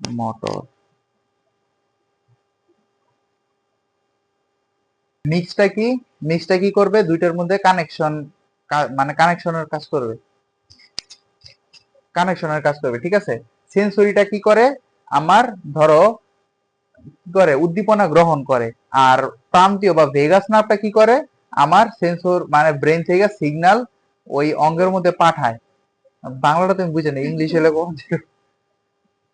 Motor মিক্সটা কি? মিক্সটা কি করবে? দুইটার মধ্যে কানেকশন মানে কানেকশনের কাজ করবে। কানেকশনের কাজ করবে, ঠিক আছে? সেন্সরিটা কি করে? আমার ধরো, কি করে? উদ্দীপনা গ্রহণ করে। আর প্রান্তীয় বা ভেগাস নার্ভটা কি করে? আমার সেন্সর মানে ব্রেন থেকে সিগন্যাল ওই অঙ্গের মধ্যে পাঠায়। বাংলাটা তুমি বুঝে না ইংলিশে লেখো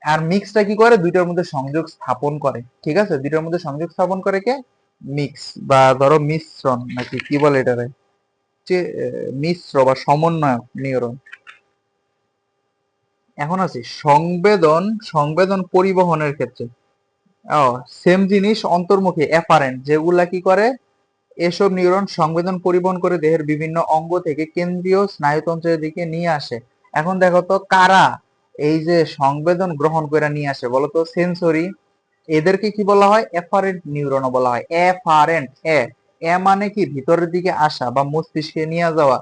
আর মিক্সটা কি করে? দুইটার মধ্যে সংযোগ স্থাপন করে। ঠিক আছে? দুইটার মধ্যে সংযোগ স্থাপন করে কে? মিক্স বা ধরো মিশ্রণ নাকি কি বলে এটারে যে মিশ্র বা সমন্বয়ক নিউরন এখন আছে সংবেদন সংবেদন পরিবহনের ক্ষেত্রে। ও সেম জিনিস অন্তর্মুখী অ্যাপারেন্ট যেগুলা কি করে? এসব নিউরন সংবেদন পরিবহন করে দেহের বিভিন্ন অঙ্গ থেকে কেন্দ্রীয় স্নায়ুতন্ত্রের দিকে নিয়ে আসে। এখন দেখো তো, কারা? এই যে সংবেদন গ্রহণ করে নিয়ে আসে, বলতো সেন্সরি এদেরকে কি বলা হয়? এফারেন্ট নিউরনও বলা হয়। এফারেন্ট এ এ মানে কি? ভিতরের দিকে আসা বা মস্তিষ্কে নিয়ে যাওয়া।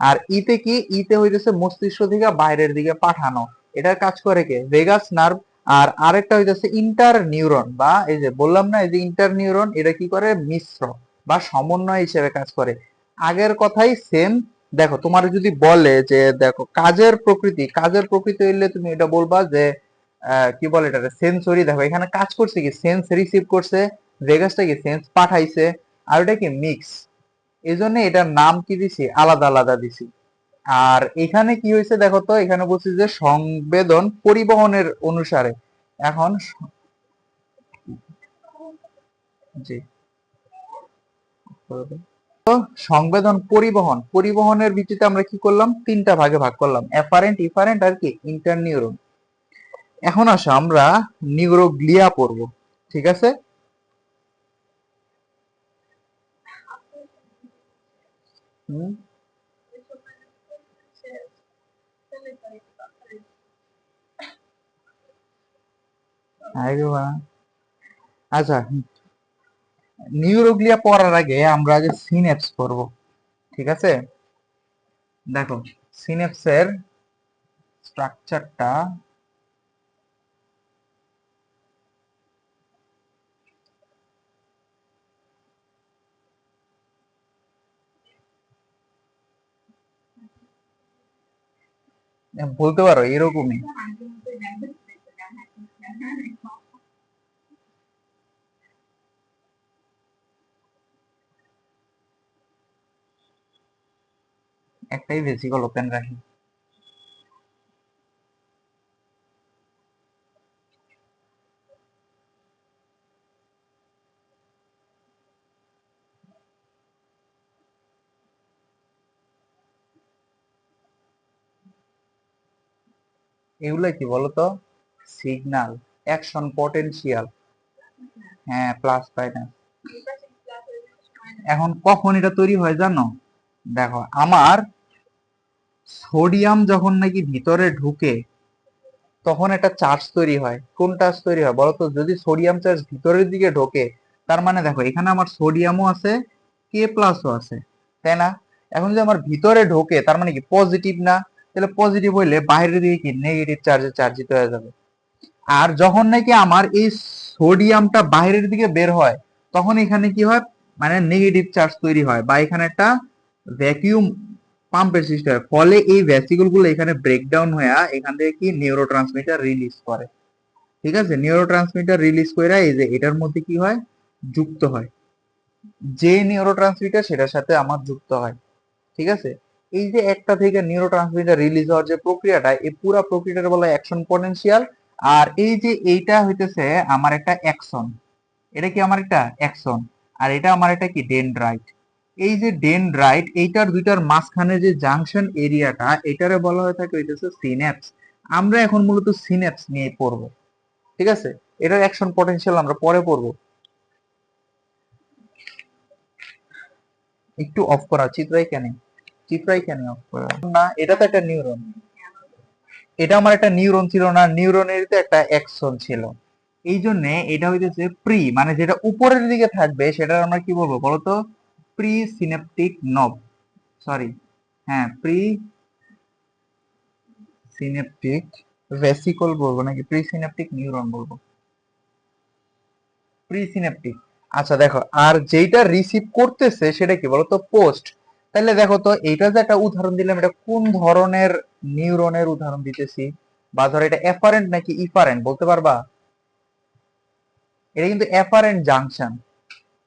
আর ইতে কি? ইতে হইতেছে মস্তিষ্ক থেকে বাইরের দিকে পাঠানো। এটার কাজ করে কে? ভেগাস নার্ভ আর আরেকটা হইতেছে ইন্টার নিউরন বা এই যে বললাম না, এই যে ইন্টার নিউরন এটা কি করে? মিশ্র বা সমন্বয় হিসেবে কাজ করে। আগের কথাই সেম দেখো, তোমার যদি বলে যে, দেখো, কাজের প্রকৃতি কাজের প্রকৃতি হইলে তুমি এটা বলবা যে কি বলে এটা সেন্সরি দেখো, এখানে কাজ করছে কি? সেন্স রিসিভ করছে ভেগাসটা কি? সেন্স পাঠাইছে, আর ওটা কি? মিক্স এই জন্য এটার নাম কি দিছি? আলাদা আলাদা দিছি। আর এখানে কি হয়েছে দেখো তো, এখানে বলছি যে সংবেদন পরিবহনের অনুসারে। এখন জি। সংবেদন পরিবহন, পরিবহনের ভিত্তিতে আমরা কি করলাম? তিনটা ভাগে ভাগ করলাম। অ্যাপারেন্ট ইফারেন্ট আর কি? ইন্টারনিউরন এখন আসো, আমরা নিউরোগ্লিয়া পড়ব, ঠিক আছে? আচ্ছা নিউরোগ্লিয়া পড়ার আগে আমরা আগে সিনেপস পড়ব ঠিক আছে? দেখো সিনেপসের স্ট্রাকচারটা বলতে পারো, এরকমই। একটাই ভেসিকল ওপেন রাখি এগুলো কি বলতো? সিগন্যাল অ্যাকশন পটেনশিয়াল হ্যাঁ প্লাস মাইনাস এখন কখন এটা তৈরি হয় জানো? দেখো, আমার সোডিয়াম যখন নাকি ভিতরে ঢুকে, তখন একটা চার্জ তৈরি হয়। কোন চার্জ তৈরি হয় বলতো? যদি সোডিয়াম চার্জ ভিতরের দিকে ঢোকে, তার মানে দেখো, এখানে আমার সোডিয়ামও আছে কে প্লাসও আছে, তাই না? এখন যদি আমার ভিতরে ঢোকে, তার মানে কি? পজিটিভ না? তাহলে পজিটিভ হইলে বাইরের দিকে কি? নেগেটিভ চার্জে চার্জিত হয়ে যাবে। আর যখন নাকি আমার এই সোডিয়ামটা বাইরের দিকে বের হয়, তখন এখানে কি হয়? মানে নেগেটিভ চার্জ তৈরি হয় বা এখানে একটা ভ্যাকিউম পাম্পের সৃষ্টি হয় ফলে এই ভ্যাসিকুলগুলো এখানে ব্রেকডাউন হয়ে এখান থেকে কি নিউরো ট্রান্সমিটার রিলিজ করে। ঠিক আছে? নিউরো ট্রান্সমিটার রিলিজ করে এই যে এটার মধ্যে কি হয়? যুক্ত হয়। যে নিউরো ট্রান্সমিটার সেটার সাথে আমার যুক্ত হয়। ঠিক আছে? এই যে একটা থেকে নিউরো ট্রান্সমিটার রিলিজ হওয়ার যে প্রক্রিয়াটা, এই পুরো প্রক্রিয়াটা বলা অ্যাকশন পটেনশিয়াল আর এই যে এইটা হইতেছে আমার একটা অ্যাকশন এটা কি আমার একটা অ্যাকশন আর এটা আমার একটা কি? ডেনড্রাইট এই যে ডেনড্রাইট এইটার দুইটার মাঝখানে যে জাংশন এরিয়াটা এটারে বলা হয়ে থাকে হইতেছে সিন্যাপস আমরা এখন মূলত সিন্যাপস নিয়ে পড়ব, ঠিক আছে? এটার অ্যাকশন পটেনশিয়াল আমরা পরে পড়ব। একটু অফ করা চিত্রাই কেন চিত্রাই কেন অফ করা। না এটা তো একটা নিউরন এটা আমার একটা নিউরন ছিল না নিউরনের তো একটা অ্যাকশন ছিল। এই জন্য এটা হইতেছে প্রি মানে যেটা উপরের দিকে থাকবে সেটা আমরা কি বলব বলতো? প্রি সিনেপটিক নব সরি হ্যাঁ প্রি সিনেপটিক ভেসিকল বলব নাকি? প্রিসিনাপটিক নিউরন বলব। প্রিসিনেপটিক আচ্ছা দেখো, আর যেটা রিসিভ করতেছে সেটা কি বলতো? পোস্ট তাহলে দেখো তো, এইটা যে একটা উদাহরণ দিলাম, এটা কোন ধরনের নিউরনের উদাহরণ দিতেছি? বা ধরো এটা এফারেন্ট নাকি ইফারেন্ট বলতে পারবা? এটা কিন্তু এফারেন্ট জাংশন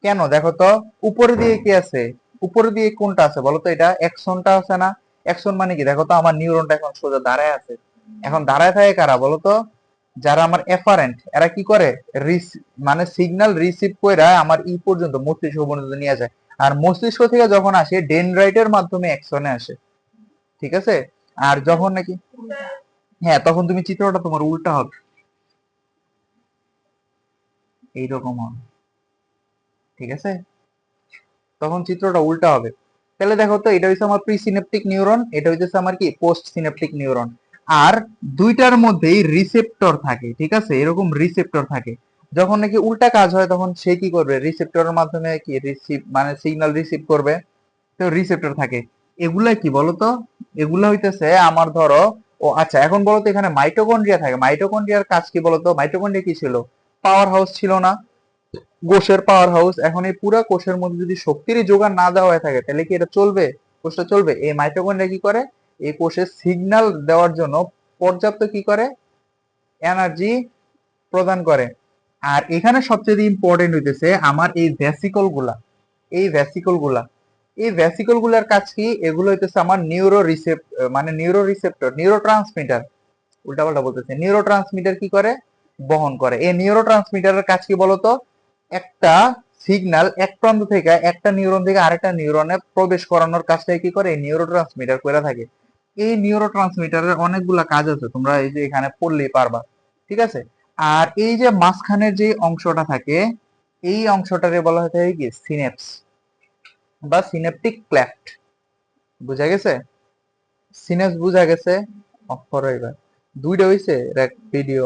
কেন? দেখো তো, উপরে দিয়ে কি আছে? উপরে দিয়ে কোনটা আছে বলো তো এটা? এক্সনটা আছে না? এক্সন মানে কি? দেখো তো, আমার নিউরনটা এখন সোজা দাঁড়ায় আছে। এখন দাঁড়ায় থাকে কারা বলো তো? যারা আমার এফারেন্ট এরা কি করে? মানে সিগন্যাল রিসিভ করে আমার ই পর্যন্ত, মস্তিষ্ক পর্যন্ত নিয়ে যায়। আর মস্তিষ্ক থেকে যখন আসে ডেনড্রাইটের মাধ্যমে অ্যাকশনে আসে। ঠিক আছে? আর যখন নাকি হ্যাঁ তখন তুমি চিত্রটা তোমার উল্টা হবে। এইরকম হবে। ঠিক আছে? তখন চিত্রটা উল্টা হবে। তাহলে দেখো তো, এটা হচ্ছে আমার প্রিসিনেপটিক নিউরন এটা হচ্ছে আমার কি? পোস্ট সিনেপটিক নিউরন আর দুইটার মধ্যেই রিসেপ্টর থাকে, ঠিক আছে? এরকম রিসেপ্টর থাকে। যখন নাকি উল্টা কাজ হয়, তখন সে কি করবে? রিসেপ্টরের মাধ্যমে কি রিসিভ মানে সিগন্যাল রিসিভ করবে? তো রিসেপ্টর থাকে। এগুলা কি বলতো? এগুলা হইতেছে আমার ধরো, ও আচ্ছা এখন বলতো এখানে মাইটোকন্ড্রিয়া থাকে। মাইটোকন্ড্রিয়ার কাজ কি বলতো? মাইটোকন্ড্রিয়া কি ছিল? পাওয়ার হাউস ছিল না। কোষের পাওয়ার হাউস এখন এই পুরা কোষের মধ্যে যদি শক্তির যোগান না দেওয়া হয়ে থাকে, তাহলে কি এটা চলবে? কোষটা চলবে। এই মাইটোকন্ড্রিয়া কি করে? এই কোষে সিগন্যাল দেওয়ার জন্য পর্যাপ্ত কি করে? এনার্জি প্রদান করে। আর এখানে সবচেয়ে ইম্পর্টেন্ট হইতেছে আমার এই ভ্যাসিকলগুলা। এই ভ্যাসিকলগুলা। এই ভ্যাসিকলগুলার কাজ কি? এগুলো হইতেছে আমার নিউরো রিসেপ্ট মানে নিউরো রিসেপ্টর নিউরো ট্রান্সমিটার উল্টাপাল্টা বলতেছে। নিউরো ট্রান্সমিটার কি করে? বহন করে। এই নিউরো ট্রান্সমিটারের কাজ কি বলতো? একটা সিগন্যাল এক প্রান্ত থেকে একটা নিউরন থেকে আরেকটা নিউরনে প্রবেশ করানোর কাজটাই কি করে? এই নিউরো ট্রান্সমিটার করে থাকে। এই নিউরো ট্রান্সমিটারের অনেকগুলা কাজ আছে, তোমরা এই যে এখানে পড়লেই পারবা, ঠিক আছে? আর এই যে মাঝখানের যে অংশটা থাকে, এই অংশটারে বলা হয়ে থাকে কি? সিনেপস বা সিনেপটিক ক্ল্যাফট বুঝা গেছে? সিনেপস বুঝা গেছে? অক্ষর এবার দুইটা হইছে ভিডিও